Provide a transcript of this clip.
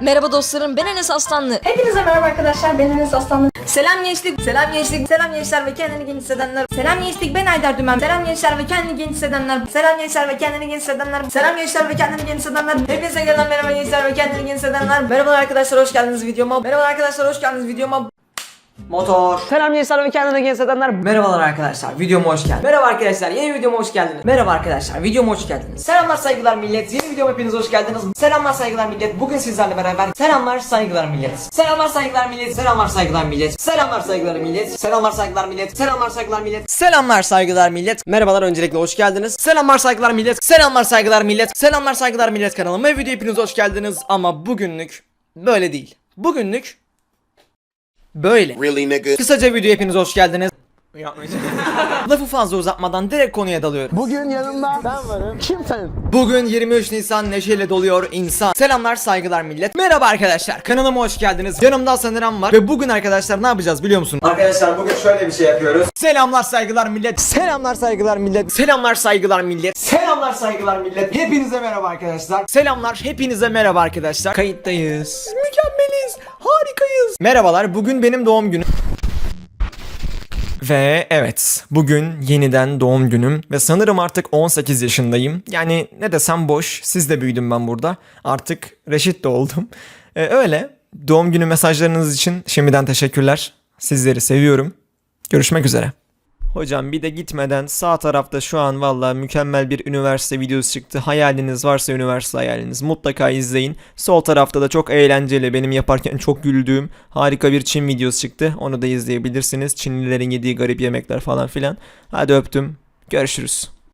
Merhaba dostlarım ben Enes Aslanlı. Hepinize merhaba arkadaşlar ben Enes Aslanlı. Selam gençlik, selam gençlik, selam gençler ve kendini genç hissedenler. Selam gençlik ben Aydar Dümen. Selam gençler ve kendini genç hissedenler. Selam gençler ve kendini genç hissedenler. Selam gençler ve kendini genç hissedenler. Hepinize gelen merhaba gençler ve kendini genç hissedenler. Merhabalar arkadaşlar hoş geldiniz videoma. Merhabalar arkadaşlar hoş geldiniz videoma. Motor. Selam gençler ve kendine genç edenler. Merhabalar arkadaşlar videoma hoş geldiniz. Merhaba arkadaşlar yeni videoma hoş geldiniz. Merhaba arkadaşlar videoma hoş geldiniz. Selamlar saygılar millet. Yeni videoma hepiniz hoş geldiniz. Selamlar saygılar millet. Bugün sizlerle beraber selamlar saygılar millet. Selamlar saygılar millet. Selamlar saygılar millet. Selamlar saygılar millet. Selamlar saygılar millet. Selamlar saygılar millet. Selamlar saygılar millet. Merhabalar öncelikle hoş geldiniz. Selamlar saygılar millet. Selamlar saygılar millet. Selamlar saygılar millet kanalıma ve video hepiniz hoş geldiniz. Ama bugünlük böyle değil. Bugünlük böyle. Really, nigga? Kısaca video hepiniz hoş geldiniz. Lafı fazla uzatmadan direkt konuya dalıyorum. Bugün yanımda ben varım. Kim sen? Bugün 23 Nisan neşeyle doluyor insan. Selamlar saygılar millet. Merhaba arkadaşlar kanalıma hoş geldiniz. Yanımda Sanıram var ve bugün arkadaşlar ne yapacağız biliyor musun? Arkadaşlar bugün şöyle bir şey yapıyoruz. Selamlar saygılar millet. Selamlar saygılar millet. Selamlar saygılar millet. Selamlar saygılar millet. Hepinize merhaba arkadaşlar. Selamlar hepinize merhaba arkadaşlar. Kayıttayız. Mükemmeliz. Harikayız. Merhabalar bugün benim doğum günüm. Ve evet bugün yeniden doğum günüm ve sanırım artık 18 yaşındayım. Yani ne desem boş siz de büyüdüm ben burada. Artık reşit de oldum. Ee, öyle doğum günü mesajlarınız için şimdiden teşekkürler. Sizleri seviyorum. Görüşmek üzere. Hocam bir de gitmeden sağ tarafta şu an valla mükemmel bir üniversite videosu çıktı. Hayaliniz varsa üniversite hayaliniz mutlaka izleyin. Sol tarafta da çok eğlenceli benim yaparken çok güldüğüm harika bir Çin videosu çıktı. Onu da izleyebilirsiniz. Çinlilerin yediği garip yemekler falan filan. Hadi öptüm. Görüşürüz.